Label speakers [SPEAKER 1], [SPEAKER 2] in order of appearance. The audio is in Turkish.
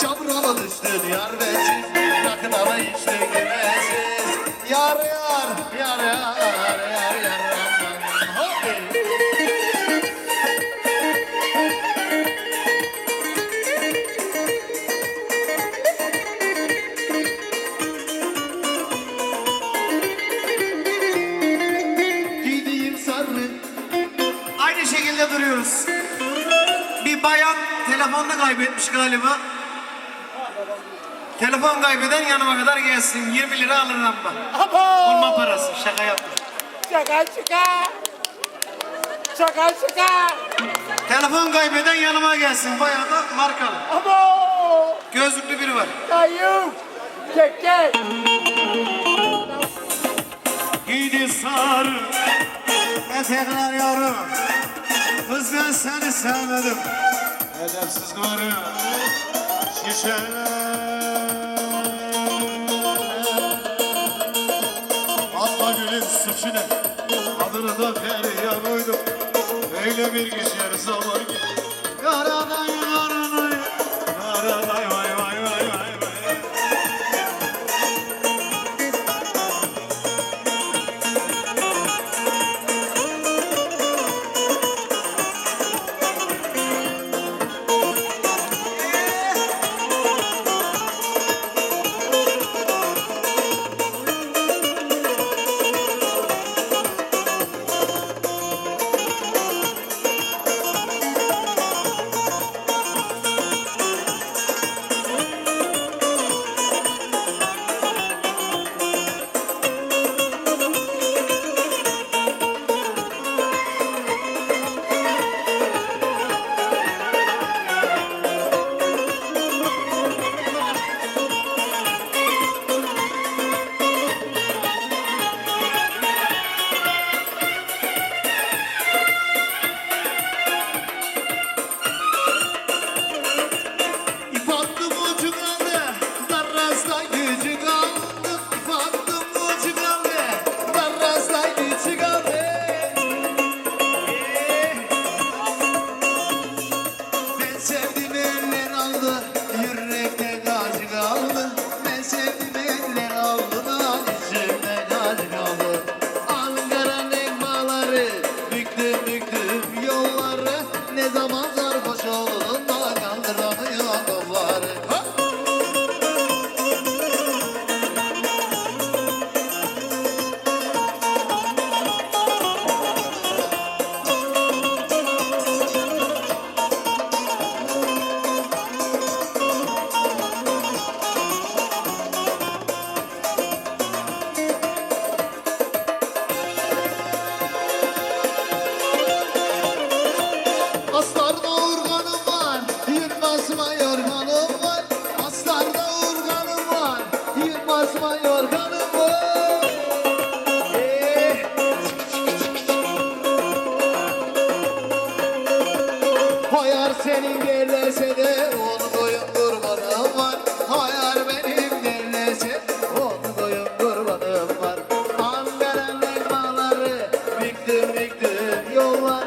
[SPEAKER 1] Çamurala düştün yar bensiz Yakın ama hiç de güvensiz yar yar yar yar
[SPEAKER 2] Bir bayan telefonunu kaybetmiş galiba. Telefon kaybeden yanıma kadar gelsin. 20 lira alırım ben.
[SPEAKER 3] Abo!
[SPEAKER 2] Bulma parası. Şaka yaptım.
[SPEAKER 3] Şaka şaka! Şaka şaka!
[SPEAKER 2] Telefon kaybeden yanıma gelsin. Bayağı da markalı.
[SPEAKER 3] Abo!
[SPEAKER 2] Gözlüklü biri var.
[SPEAKER 3] Dayım! Gel gel!
[SPEAKER 2] Giydi sarı etekler Kız seni sevmedim. Edepsiz karı. Şişeler
[SPEAKER 1] Atma gülün suçu ne
[SPEAKER 2] Adını da Perihan uydum Öyle bir güzel zaman ki olsaydı koyar senin yerlerse de onu